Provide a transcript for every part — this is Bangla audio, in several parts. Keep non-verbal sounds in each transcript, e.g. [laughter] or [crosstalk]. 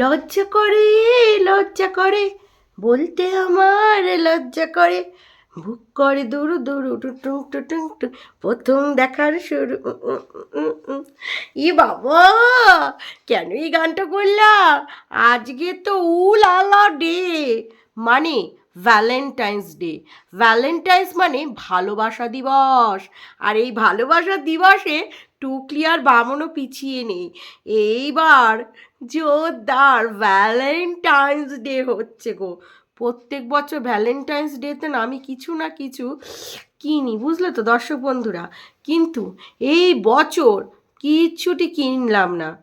লজ্জা করে লজ্জা করে, বলতে আমার লজ্জা করে। বুক করে দুরু দুরু টুটুং টুটুং টু প্রথম দেখার শুরু। ই বাবা, কেন এই গানটা করলাম আজকে তো উল আলা ডে মানে ভ্যালেন্টাইন্স ডে। ভ্যালেন্টাইন্স মানে ভালোবাসা দিবস। আর এই ভালোবাসা দিবসে টুকলি আর বামনও পিছিয়ে নেই। এইবার জোরদার ভ্যালেন্টাইন্স ডে হচ্ছে গো। প্রত্যেক বছর ভ্যালেন্টাইন্স ডেতে না আমি কিছু না কিছু কিনি, বুঝলে তো দর্শক বন্ধুরা? কিন্তু এই বছর কিছুটি কিনলাম না।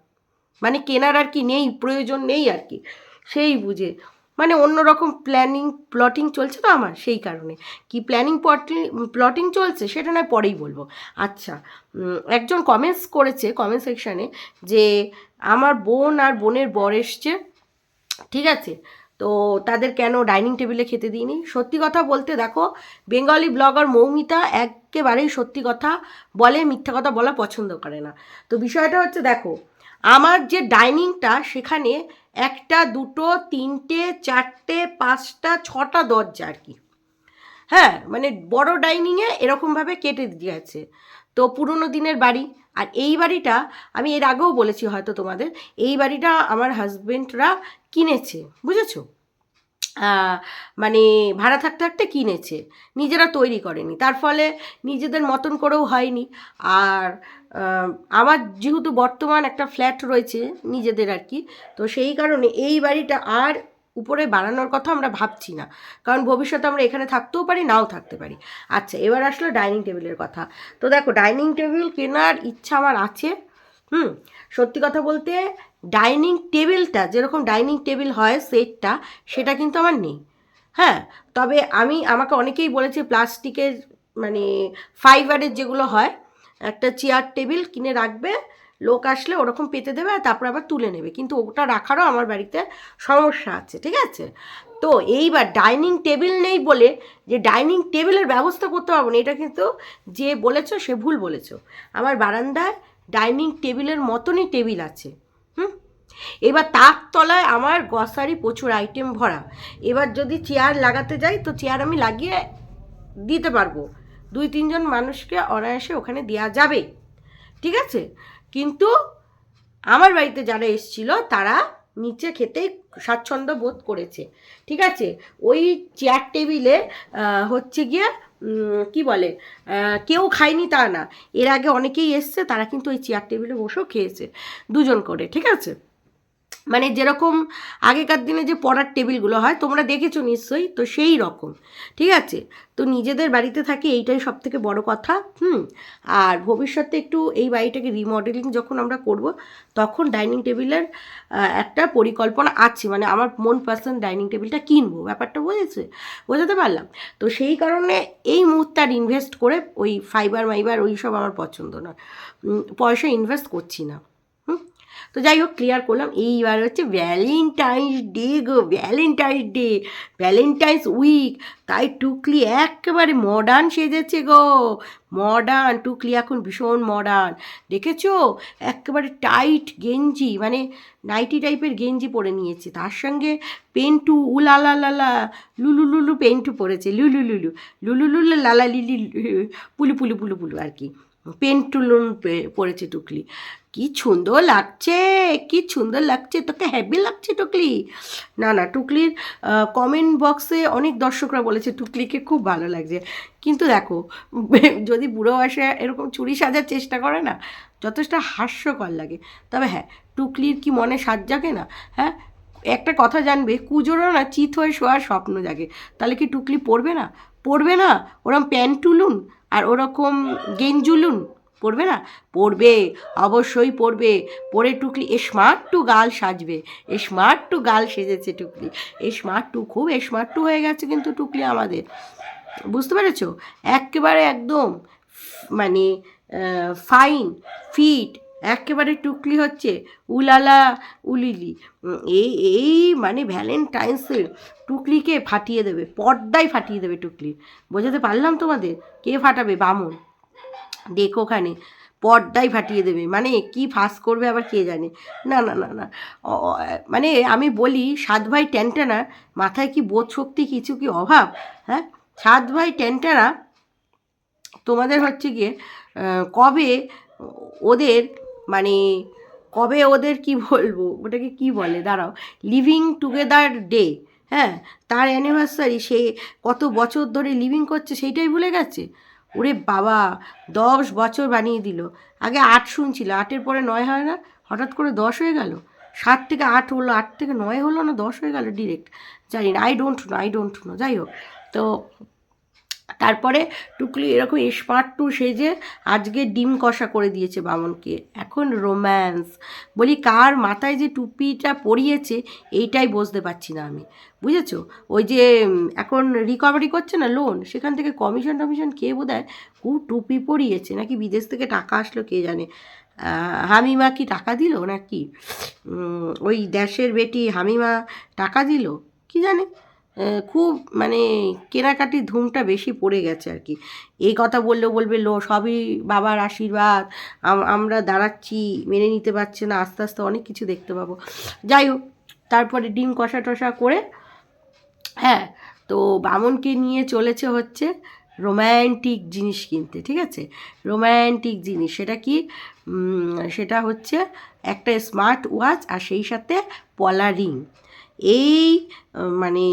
মানে কেনার আর কি নেই, প্রয়োজন নেই আর কি। সেই বুঝে। মানে অন্যরকম প্ল্যানিং প্লটিং চলছে তো আমার সেই কারণে। কি প্ল্যানিং প্লটিং চলছে সেটা নয়, পরেই বলব। আচ্ছা একজন কমেন্টস করেছে কমেন্ট সেকশানে যে আমার বোন আর বোনের বর এসছে, ঠিক আছে? তো তাদের কেন ডাইনিং টেবিলে খেতে দিইনি? সত্যি কথা বলতে দেখো বেঙ্গলি ব্লগার মৌমিতা একেবারেই সত্যি কথা বলে, মিথ্যা কথা বলা পছন্দ করে না। তো বিষয়টা হচ্ছে দেখো আমার যে ডাইনিংটা সেখানে একটা, দুটো, তিনটে, চারটে, পাঁচটা, ছটা দরজা আর কি। হ্যাঁ মানে বড় ডাইনিংয়ে এরকমভাবে কেটে দিয়েছে। তো পুরনো দিনের বাড়ি। আর এই বাড়িটা, আমি এর আগেও বলেছি হয়তো তোমাদের, এই বাড়িটা আমার হাজবেন্ডরা কিনেছে, বুঝেছ? মানে ভাড়া থাকতে থাকতে কিনেছে। নিজেরা তৈরি করেনি। তার ফলে নিজেদের মতন করেও হয়নি। আর আমার যেহেতু বর্তমান একটা ফ্ল্যাট রয়েছে নিজেদের আর কি, তো সেই কারণে এই বাড়িটা আর উপরে বাড়ানোর কথা আমরা ভাবছি না। কারণ ভবিষ্যতে আমরা এখানে থাকতেও পারি, নাও থাকতে পারি। আচ্ছা এবার আসলো ডাইনিং টেবিলের কথা। তো দেখো, ডাইনিং টেবিল কেনার ইচ্ছা আমার আছে। হুম, সত্যি কথা বলতে ডাইনিং টেবিলটা, যেরকম ডাইনিং টেবিল হয় সেটটা, সেটা কিন্তু আমার নেই। হ্যাঁ তবে আমি, আমাকে অনেকেই বলেছে প্লাস্টিকের মানে ফাইবারের যেগুলো হয়, একটা চেয়ার টেবিল কিনে রাখবে, লোক আসলে ওরকম পেতে দেবে আর তারপর আবার তুলে নেবে। কিন্তু ওটা রাখারও আমার বাড়িতে সমস্যা আছে, ঠিক আছে? তো এইবার ডাইনিং টেবিল নেই বলে যে ডাইনিং টেবিলের ব্যবস্থা করতে পারব না, এটা কিন্তু যে বলেছ সে ভুল বলেছ। আমার বারান্দায় ডাইনিং টেবিলের মতনই টেবিল আছে। হুম? এবার তার তলায় আমার গ্রসারি প্রচুর আইটেম ভরা। এবার যদি চেয়ার লাগাতে যাই, তো চেয়ার আমি লাগিয়ে দিতে পারব। দুই, তিনজন মানুষকে অনায়াসে ওখানে দেওয়া যাবে। ঠিক আছে? কিন্তু আমার বাড়িতে যারা এসছিল, তারা নিচে খেতেই স্বাচ্ছন্দ্য বোধ করেছে। ঠিক আছে? ওই চেয়ার টেবিলে হচ্ছে গিয়ে কি বলে কেউ খায়নি তা না। এর আগে অনেকেই এসছে, তারা কিন্তু ওই চেয়ার টেবিলে বসেও খেয়েছে, দুজন করে। ঠিক আছে? মানে যেরকম আগেকার দিনে যে পড়ার টেবিলগুলো হয় তোমরা দেখেছ নিশ্চয়ই তো সেই রকম ঠিক আছে? তো নিজেদের বাড়িতে থাকি এইটাই সব থেকে বড় কথা হুম? আর ভবিষ্যতে একটু এই বাড়িটাকে রিমডেলিং যখন আমরা করব তখন ডাইনিং টেবিলের একটা পরিকল্পনা আছে মানে আমার মন পার্সন ডাইনিং টেবিলটা কিনবো ব্যাপারটা বুঝেছে? বোঝাতে পারলাম? তো সেই কারণে এই মুহূর্তে আর ইনভেস্ট করে ওই ফাইবার মাইবার ওই সব আমার পছন্দ না উম, পয়সা ইনভেস্ট করছি না। তো যাই হোক ক্লিয়ার করলাম। এইবার হচ্ছে Valentine's Day go Valentine's Day Valentine's week তাই টুকলি একেবারে মডার্ন সেজেছে গো। মডার্ন টুকলি এখন ভীষণ মডার্ন দেখেছ? একেবারে টাইট গেঞ্জি মানে নাইটি টাইপের গেঞ্জি পরে নিয়েছে। তার সঙ্গে পেন্টু উলালা লালা লুলু লুলু পেন্টু পরেছে। লুলু লুলু লুলু লুলু লালা লিলি পুলু পুলু পুলু পুলু আর কি। পেন্টুলুন পরেছে টুকলি। কি সুন্দর লাগছে, কি সুন্দর লাগছে, তোকে হ্যাপি লাগছে টুকলি। না না, টুকলির কমেন্ট বক্সে অনেক দর্শকরা বলেছে টুকলিকে খুব ভালো লাগছে। কিন্তু দেখো, [laughs] যদি বুড়ো বয়সে এরকম চুরি সাজার চেষ্টা করে না, যথেষ্ট হাস্যকর লাগে। তবে হ্যাঁ টুকলির কি মনে সাজ জাগে না? হ্যাঁ একটা কথা জানবে কুজোরও না চিত হয়ে শোয়ার স্বপ্ন জাগে। তাহলে কি টুকলি পড়বে না? পড়বে না? ওরম প্যান্ট তুলুন আর ওরকম গেঞ্জুলুন? পড়বে না? পড়বে, অবশ্যই পড়বে। পড়ে টুকলি এ স্মার্ট টু গাল সাজবে। এ স্মার্ট টু গাল সেজেছে টুকলি। এ স্মার্ট টু খুব, এ স্মার্ট টু হয়ে গেছে কিন্তু টুকলি আমাদের। বুঝতে পেরেছ? একেবারে একদম মানে ফাইন ফিট একেবারে টুকলি হচ্ছে উলালা উলিলি। এই এই মানে ভ্যালেন্টাইন্সে টুকলিকে ফাটিয়ে দেবে, পর্দায় ফাটিয়ে দেবে টুকলি। বোঝাতে পারলাম তোমাদের? কে ফাটাবে? বামন। ওখানে। পর্দাই ফাটিয়ে দেবে। মানে কি ফাঁস করবে আবার কে জানে? না না না না। মানে আমি বলি, সাত ভাই ট্যান্টানা, মাথায় কি বোধ শক্তি, কিছু কি অভাব? হ্যাঁ? সাত ভাই ট্যান্টানা, তোমাদের হচ্ছে গিয়ে কবে ওদের মানে কবে ওদের কি বলব? ওটাকে কি বলে? দাঁড়াও। লিভিং টুগেদার ডে হ্যাঁ? তার অ্যানিভার্সারি সে কত বছর ধরে লিভিং করছে, সেইটাই ভুলে গেছে? ওরে বাবা, দশ বছর বানিয়ে দিল। আগে আট শুনছিল, আটের পরে নয় হয় না? হঠাৎ করে দশ হয়ে গেল? সাত থেকে আট হলো, আট থেকে নয় হলো না দশ হয়ে গেল ডিরেক্ট জানি না I don't know I don't know যাই হোক। তো তারপরে টুকলি এরকম স্মার্ট টু সেজে আজকে ডিম কষা করে দিয়েছে বামনকে। এখন রোম্যান্স বলি, কার মাথায় যে টুপিটা পরিয়েছে, এইটাই বুঝতে পারছি না আমি। বুঝেছ? ওই যে এখন রিকভারি করছে না লোন সেখান থেকে কমিশন টমিশন কে বোধ হয় হু টুপি পরিয়েছে? নাকি বিদেশ থেকে টাকা আসলো কে জানে? হামিমা কি টাকা দিল নাকি? ওই দেশের বেটি হামিমা টাকা দিল? কি জানে? খুব মানে কেনাকাটির ধুমটা বেশি পড়ে গেছে আর কি। এই কথা বললেও বলবে, লো, সবই বাবার আশীর্বাদ। আমরা দাঁড়াচ্ছি, মেনে নিতে পারছে না, আস্তে আস্তে অনেক কিছু দেখতে পাবো। যাই হোক, তারপরে ডিম কষা টষা করে হ্যাঁ তো বামনকে নিয়ে চলেছে হচ্ছে রোম্যান্টিক জিনিস কিনতে, ঠিক আছে? রোম্যান্টিক জিনিস, সেটা কি? সেটা হচ্ছে একটা স্মার্ট ওয়াচ আর সেই সাথে পলারিং। এই মানে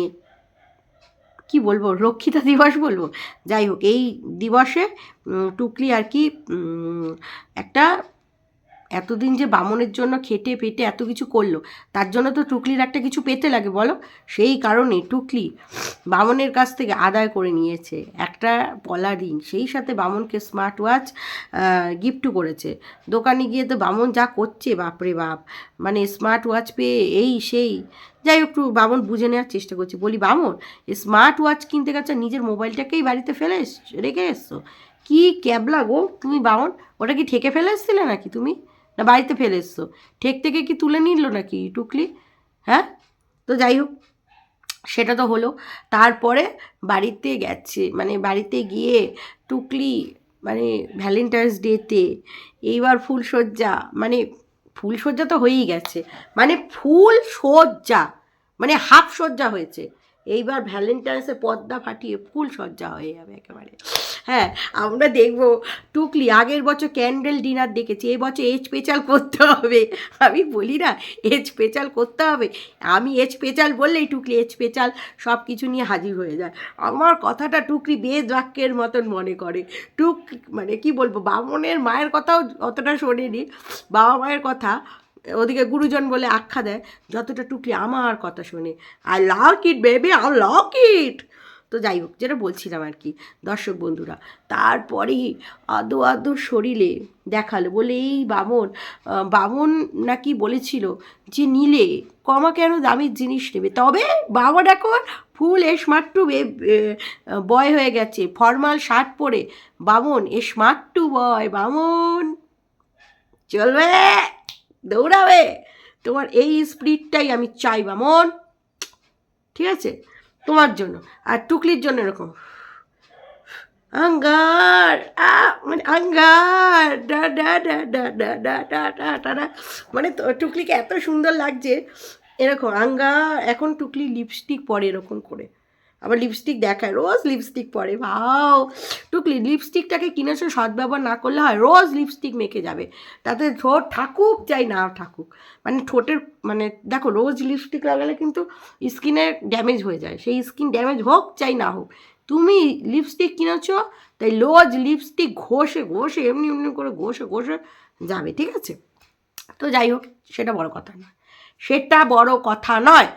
কি বলব রক্ষিতা দিবস বলব? যাই হোক এই দিবসে টুকলি আর কি একটা এতদিন যে বামনের জন্য খেটে পেটে এত কিছু করল, তার জন্য তো টুকলির একটা কিছু পেতে লাগে, বলো? সেই কারণে টুকলি বামনের কাছ থেকে আদায় করে নিয়েছে একটা পলা রিং সেই সাথে বামনকে স্মার্ট ওয়াচ গিফটও করেছে। দোকানে গিয়ে তো বামন যা করছে, বাপরে বাপ। মানে স্মার্ট ওয়াচ পেয়ে এই সেই। যাই হোক, একটু বামন বুঝে নেওয়ার চেষ্টা করছি। বলি, বামন স্মার্ট ওয়াচ কিনতে গেছে, নিজের মোবাইলটাকেই বাড়িতে ফেলে রেখে এসছো? কি ক্যাবলা গো, তুমি বামন? ওটা কি ঠেকে ফেলে এসছিলে নাকি তুমি? না বাড়িতে ফেলে এসছো। ঠেক থেকে কি তুলে নিল নাকি টুকলি? হ্যাঁ? তো যাই হোক, সেটা তো হলো। তারপরে বাড়িতে গেছে মানে বাড়িতে গিয়ে টুকলি মানে ভ্যালেন্টাইন্স ডেতে এইবার ফুলসজ্জা মানে ফুলসজ্জা তো হয়েই গেছে মানে ফুল সজ্জা মানে হাফ সজ্জা হয়েছে। এইবার ভ্যালেন্টাইন্সে পর্দা ফাটিয়ে ফুল সজ্জা হয়ে যাবে একেবারে। হ্যাঁ আমরা দেখব। টুকলি, আগের বছর ক্যান্ডেল ডিনার দেখেছি, এই বছর এজ পেচাল করতে হবে। আমি বলি না, এজ পেচাল করতে হবে। আমি এজ পেচাল বললেই টুকলি এজ পেচাল সব কিছু নিয়ে হাজির হয়ে যায়। আমার কথাটা টুকলি বেদ বাক্যের মতন মনে করে। টুক মানে কি বলব, বামনের মায়ের কথাও অতটা শোনেনি। বাবা মায়ের কথা, ওদিকে গুরুজন বলে আখ্যা দেয়, যতটা টুকলি আমার কথা শোনে। I love it baby I love it তো যাই হোক, যেটা বলছিলাম আর কি, দর্শক বন্ধুরা। তারপরেই আদো আদো শরীরে দেখাল, বলে এই বামন বামন নাকি বলেছিল যে, নিলে কমা কেন দামির জিনিস নেবে? তবে বামন এখন ফুল স্মার্ট টু বয় হয়ে গেছে ফর্মাল শার্ট পরে। বামন, এ টু বয় বামন। চলবে, দৌড়াবে। তোমার এই স্পিরিটটাই আমি চাই, বামন। ঠিক আছে? তোমার জন্য, আর টুকলির জন্য এরকম। আঙ্গার মানে আঙ্গার, ডা ডা ডা ডা ডা ডা ডা ডা ডা ডা। মানে টুকলিকে এত সুন্দর লাগছে। এরকম আঙ্গার, এখন টুকলি লিপস্টিক পরে এরকম করে। আবার লিপস্টিক দেখায়, রোজ লিপস্টিক পরে, ভাও। টুকলি লিপস্টিকটাকে কিনেছো সদ্ব্যবহার না করলে হয়, রোজ লিপস্টিক মেখে যাবে। তাতে ঠোঁট থাকুক, চাই না থাকুক। মানে ঠোঁটের মানে দেখো, রোজ লিপস্টিক লাগালে কিন্তু স্কিনে ড্যামেজ হয়ে যায়। সেই স্কিন ড্যামেজ হোক, চাই না হোক। তুমি লিপস্টিক কিনেছো, তাই রোজ লিপস্টিক ঘষে ঘষে, এমনি এমনি করে ঘষে ঘষে যাবে, ঠিক আছে? তো যাই হোক, সেটা বড় কথা নয়। সেটা বড় কথা নয়।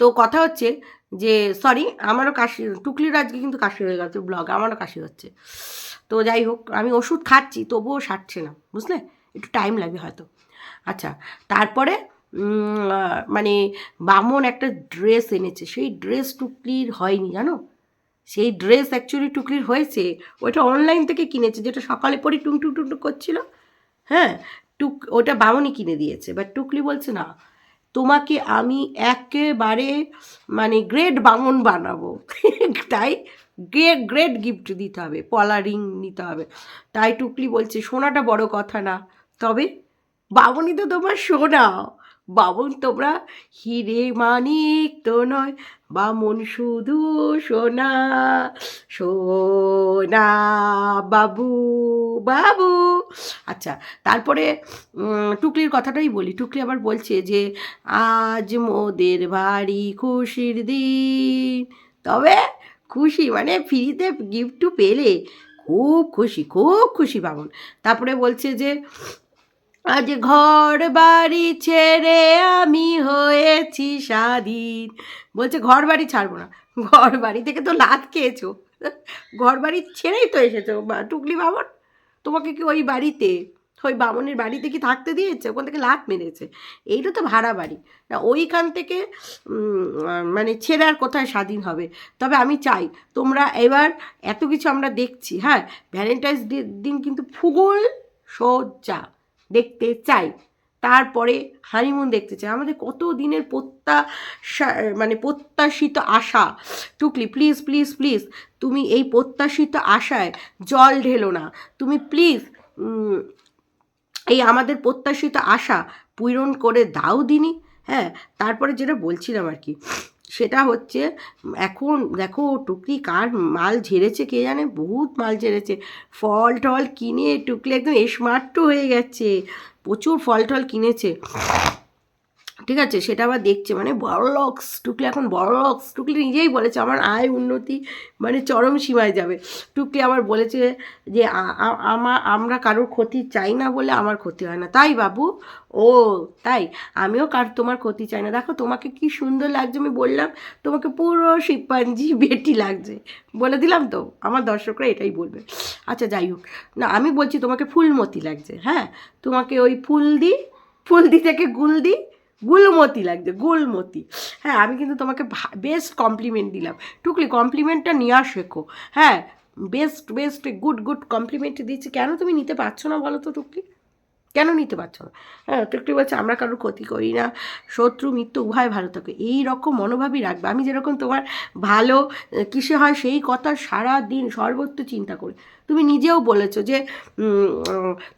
তো কথা হচ্ছে যে সরি আমারও কাশি, টুকলির আজকে কিন্তু কাশি হয়ে গেছে ব্লগ আমারও কাশি হচ্ছে। তো যাই হোক, আমি ওষুধ খাচ্ছি, তবুও সারছে না, বুঝলে? একটু টাইম লাগবে হয়তো। আচ্ছা তারপরে মানে বামন একটা ড্রেস এনেছে, সেই ড্রেস টুকলির হয়নি, জানো? সেই ড্রেস অ্যাকচুয়ালি টুকলির হয়েছে ওটা অনলাইন থেকে কিনেছে, যেটা সকালে পরে টুং টুং টুং করছিল। হ্যাঁ টুক, ওটা বামনই কিনে দিয়েছে বাট টুকলি বলছে না তোমাকে আমি একেবারে মানে গ্রেট বামন বানাবো। [laughs] তাই গ্রেট গ্রেট গিফট দিতে হবে পলারিং নিতে হবে। তাই টুকলি বলছে, সোনাটা বড় কথা না, তবে বামনই তো তোমার সোনা। বাবুন তোমরা হিরে মানিক তো নয়, বামন শুধু সোনা সোনা বাবু বাবু। আচ্ছা তারপরে টুকলির কথাটাই বলি। টুকলি আবার বলছে যে, আজ মোদের বাড়ি খুশির দিন। তবে খুশি মানে ফ্রিতে গিফট পেলে। খুব খুশি খুব খুশি বামন তারপরে বলছে যে আজ ঘর বাড়ি ছেড়ে আমি হয়েছি স্বাধীন। বলছে, ঘর বাড়ি ছাড়বো না। ঘর বাড়ি থেকে তো লাত খেয়েছো। ঘর বাড়ি ছেড়েই তো এসেছ টুকলি বামন। তোমাকে কি ওই বাড়িতে, ওই বামনের বাড়িতে কি থাকতে দিয়েছে? ওখান থেকে লাত মেরেছে। এইটা তো ভাড়া বাড়ি। না, ওইখান থেকে মানে ছেড়ে আর কোথায় স্বাধীন হবে? তবে আমি চাই, তোমরা এবার এত কিছু আমরা দেখছি হ্যাঁ? ভ্যালেন্টাইন্স ডে দিন কিন্তু ফুল সজ্জা দেখতে চাই। তারপরে হানিমুন দেখতে চাই। আমাদের কত দিনের প্রত্যাশা মানে প্রত্যাশিত আশা? টুকলি প্লিজ প্লিজ প্লিজ তুমি এই প্রত্যাশিত আশায় জল ঢেলো না। তুমি প্লিজ এই আমাদের প্রত্যাশিত আশা পূরণ করে দাও দিনি। হ্যাঁ তারপরে যেটা বলছিলাম আর কি সেটা হচ্ছে, এখন দেখো টুকলি কার মাল ঝেড়েছে কে জানে? বহুত মাল ঝেড়েছে। ফল টল কিনে টুকলি একদম স্মার্টও হয়ে গেছে। প্রচুর ফল টল কিনেছে। ঠিক আছে? সেটা আবার দেখছে। মানে বড়লক্স টুকলি এখন বড়লক্স টুকলি নিজেই বলেছে, আমার আয় উন্নতি মানে চরম সীমায় যাবে। টুকলি আবার বলেছে যে, আ- আ- আমা- আমরা কারোর ক্ষতি চাই না বলে আমার ক্ষতি হয় না। তাই বাবু? ও, তাই? আমিও কার, তোমার ক্ষতি চাই না। দেখো, তোমাকে কি সুন্দর লাগছে, আমি বললাম, তোমাকে পুরো শিম্পাঞ্জি [laughs] বেটি লাগছে। বলে দিলাম তো, আমার দর্শকরা এটাই বলবে। আচ্ছা যাই হোক। না, আমি বলছি তোমাকে ফুলমতি লাগছে হ্যাঁ? তোমাকে ওই ফুল দি ফুলদি থেকে গুলদি গুলমতি লাগছে, গুলমতি। হ্যাঁ আমি কিন্তু তোমাকে বেস্ট কমপ্লিমেন্ট দিলাম। টুকলি কমপ্লিমেন্টটা নেওয়া শেখো। হ্যাঁ best best good good compliment দিচ্ছি। কেন তুমি নিতে পারছ না বলো তো টুকলি? কেন নিতে পারছ না? হ্যাঁ টুকলি বলছে, আমরা কারোর ক্ষতি করি না। শত্রু মিত্র উভয় ভালো থাকে। এই রকম মনোভাবই রাখবে। আমি যেরকম তোমার ভালো কিসে হয় সেই কথা সারা দিন সর্বত্র চিন্তা করি। তুমি নিজেও বলেছ যে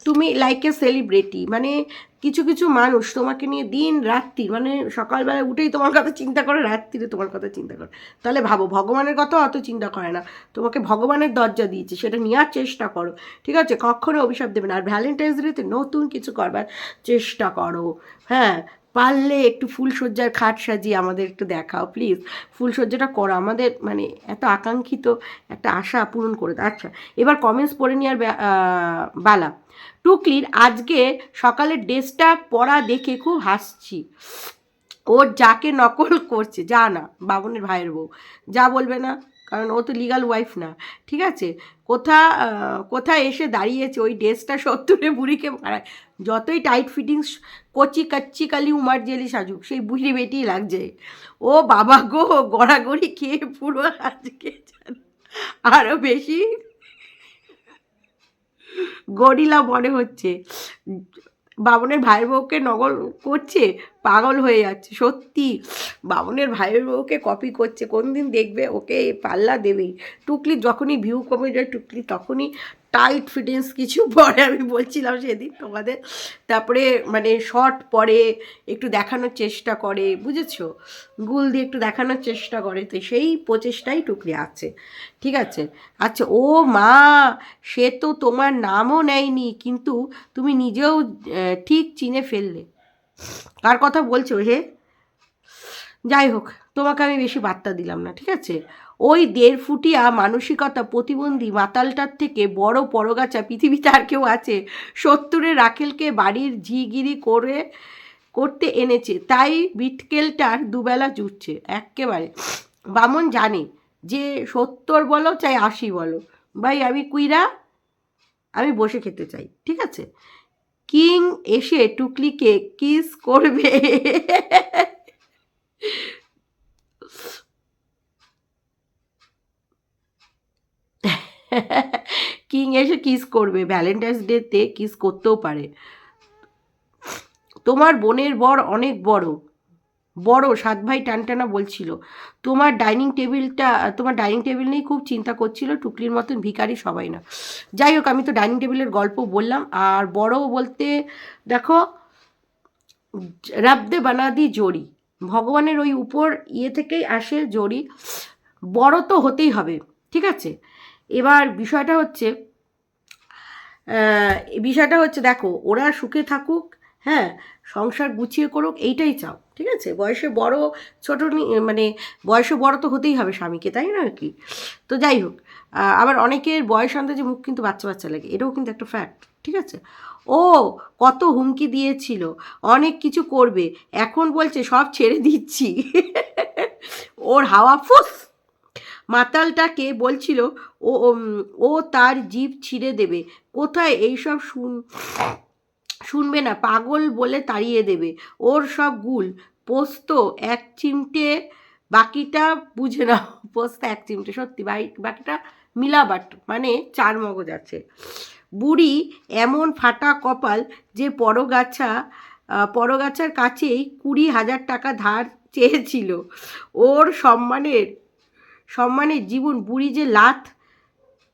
তুমি লাইক এ সেলিব্রিটি মানে কিছু কিছু মানুষ তোমাকে নিয়ে দিন রাত্রি মানে সকালবেলা উঠেই তোমার কথা চিন্তা করে, রাত্রিরে তোমার কথা চিন্তা করে। তাহলে ভাবো, ভগবানের কথা অত চিন্তা করে না। তোমাকে ভগবানের দরজা দিয়েছে, সেটা নেওয়ার চেষ্টা করো, ঠিক আছে? কখনো অভিশাপ দেবে না। আর ভ্যালেন্টাইন্স ডেতে নতুন কিছু করবার চেষ্টা করো হ্যাঁ? পারলে একটু ফুলসজ্জার খাট সাজিয়ে আমাদের একটু দেখাও প্লিজ ফুলসজ্জাটা করো, আমাদের মানে এত আকাঙ্ক্ষিত একটা আশা পূরণ করে দাও। আচ্ছা এবার কমেন্টস পড়ে নেওয়ার বালা। টুকলির আজকে সকালের ড্রেসটা পরা দেখে খুব হাসছি। ওর যাকে নকল করছে যা না বাবনের ভাইয়ের বউ। যা বলবে না কারণ ও তো লিগাল ওয়াইফ না, ঠিক আছে? কোথা কোথায় এসে দাঁড়িয়েছে? ওই ড্রেসটা সত্তরে বুড়িকে মারায়। যতই টাইট ফিটিংস কচি কাচ্চি কালি উমার জেলি সাজুক, সেই বুড়ি বেটি লাগছে। ও বাবা গো, গড়াগড়ি খেয়ে পুরো আজকে আরও বেশি গরিলা মনে হচ্ছে। বাবনের ভাইয়ের বউকে নকল করছে, পাগল হয়ে যাচ্ছে, সত্যি। বাবনের ভাইয়ের বউকে কপি করছে কোন দিন দেখবে? ওকে পাল্লা দেবেই। টুকলি যখনই ভিউ কমে যায়, টুকলি তখনই টাইট ফিটিংস কিছু [laughs] পরে আমি বলছিলাম সেদিন তোমাদের। তারপরে মানে শর্ট পরে একটু দেখানোর চেষ্টা করে, বুঝেছ? গুল দিয়ে একটু দেখানোর চেষ্টা করে, তো সেই প্রচেষ্টাই টুকলি আছে, ঠিক আছে? আচ্ছা ও মা, সে তো তোমার নামও নেয়নি, কিন্তু তুমি নিজেও ঠিক চিনে ফেললে। কার কথা বলছো হে? যাই হোক, তোমাকে আমি বেশি বার্তা দিলাম না, ঠিক আছে? ওই দেড় ফুটিয়া মানসিকতা প্রতিবন্ধী মাতালটার থেকে বড় পরগাছা পৃথিবীতে আর কেউ আছে। সত্তরে রাখেলকে বাড়ির ঝিগিরি করে, করতে এনেছে। তাই বিটকেলটার দুবেলা জুটছে, এক্কেবারে। বামন জানে যে সত্তর বলো চাই আশি বলো। ভাই, আমি কুইরা? আমি বসে খেতে চাই, ঠিক আছে? কিং এসে টুকলিকে কিস করবে। কিং এসে কিস করবে ভ্যালেন্টাইন্স ডেতে কিস করতেও পারে। তোমার বোনের বর অনেক বড় বড়, সাত ভাই টানটানা বলছিল। তোমার ডাইনিং টেবিলটা তোমার ডাইনিং টেবিল নিয়েই খুব চিন্তা করছিল, টুকলির মতন ভিখারি সবাই না। যাই হোক, আমি তো ডাইনিং টেবিলের গল্প বললাম, আর বড় বলতে, দেখো, রাবদে বানাদি জড়ি ভগবানের ওই উপর ইয়ে থেকেই আসে জড়ি বড় তো হতেই হবে, ঠিক আছে? এবার বিষয়টা হচ্ছে বিষয়টা হচ্ছে, দেখো, ওরা সুখে থাকুক হ্যাঁ সংসার গুছিয়ে করুক, এইটাই চাও, ঠিক আছে? বয়সে বড়, ছোট মানে বয়সে বড় তো হতেই হবে স্বামীকে, তাই না কি? তো যাই হোক আবার অনেকের বয়স আন্দাজে মুখ কিন্তু বাচ্চা বাচ্চা লাগে, এটাও কিন্তু একটা ফ্যাক্ট ঠিক আছে? ও কত হুমকি দিয়েছিল, অনেক কিছু করবে, এখন বলছে, সব ছেড়ে দিচ্ছি। [laughs] ওর হাওয়া, ফুস! মাতালটাকে বলছিল, ও ও তার জিভ ছিঁড়ে দেবে। কোথায় এইসব শুন, শুনবে না, পাগল বলে তাড়িয়ে দেবে। ওর সব গুল। পোস্ত এক চিমটে, বাকিটা বুঝে নাও, [laughs] পোস্ত এক চিমটে, সত্যি। বাকিটা মিলাবাট মানে চার মগজ আছে। বুড়ি এমন ফাটা কপাল যে পরগাছা পরগাছার কাছেই কুড়ি হাজার টাকা ধার চেয়েছিল। ওর সম্মানের সম্মানের জীবন, বুড়ি যে লাথ,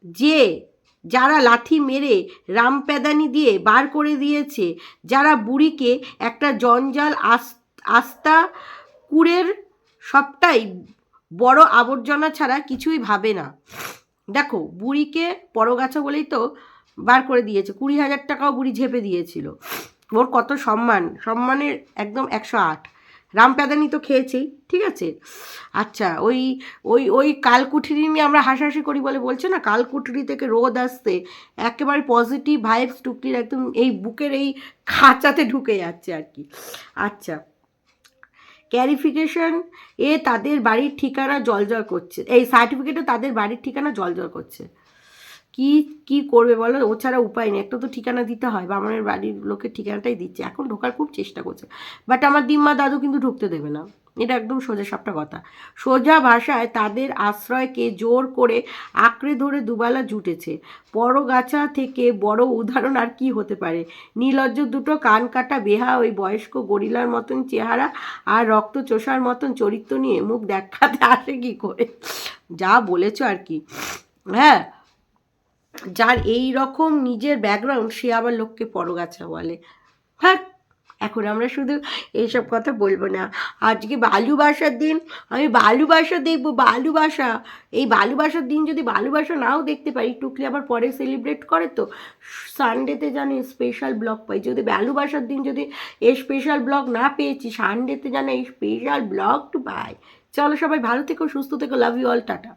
যে যারা লাথি মেরে রামপ্যাদানি দিয়ে বার করে দিয়েছে, যারা বুড়িকে একটা জঞ্জাল আস- আস্তা কুড়ের সবটাই বড় আবর্জনা ছাড়া কিছুই ভাবে না। দেখো, বুড়িকে পরগাছা বলেই তো বার করে দিয়েছে, কুড়ি হাজার টাকাও বুড়ি ঝেপে দিয়েছিল। ওর কত সম্মান, সম্মানের একদম একশো আট। রামপ্যাদানি তো খেয়েছেই ঠিক আছে? আচ্ছা ওই ওই ওই কালকুঠুরি নিয়ে আমরা হাসাহাসি করি বলে বলছে না? কালকুঠরি থেকে রোদ আসতে একেবারে পজিটিভ ভাইবস টুকলির একদম এই বুকের এই খাঁচাতে ঢুকে যাচ্ছে আর কি। আচ্ছা ক্যারিফিকেশন এ তাদের বাড়ির ঠিকানা জলজল করছে, এই সার্টিফিকেটে তাদের বাড়ির ঠিকানা জলজল করছে। কি কি করবে বলো? ও ছাড়া উপায় নেই। একটা তো ঠিকানা দিতে হয়, বামনের বাড়ির লোকের ঠিকানাটাই দিচ্ছে। এখন ঢোকার খুব চেষ্টা করছে। বাট আমার দিম্মা দাদু কিন্তু ঢুকতে দেবে না। এটা একদম সোজা সাপটা কথা। সোজা ভাষায় তাদের আশ্রয়কে জোর করে আঁকড়ে ধরে দুবেলা জুটেছে। বড় গাছা থেকে বড় উদাহরণ আর কি হতে পারে? নীলজ্জ দুটো কান কাটা বেহা ওই বয়স্ক গরিলার মতন চেহারা আর রক্ত চোষার মতন চরিত্র নিয়ে মুখ দেখাতে আসে কি করে? যা বলেছ আর কি। হ্যাঁ যার এই রকম নিজের ব্যাকগ্রাউন্ড সে আবার লোককে পরগাছা বলে। হ্যাঁ এখন আমরা শুধু এইসব কথা বলব না। আজকে বালুবাসার দিন, আমি ভালোবাসা দেখব ভালোবাসা এই ভালোবাসার দিন যদি ভালোবাসা নাও দেখতে পারি, টুকলি আবার পরে সেলিব্রেট করে তো। সানডেতে জানি স্পেশাল ব্লগ পাই। যদি ভালোবাসার দিন যদি এই স্পেশাল ব্লগ না পেয়েছি সানডেতে জানো এই স্পেশাল ব্লগ টু পাই। চলো সবাই ভালো থেকো, সুস্থ থেকো লাভ ইউ অল টাটা।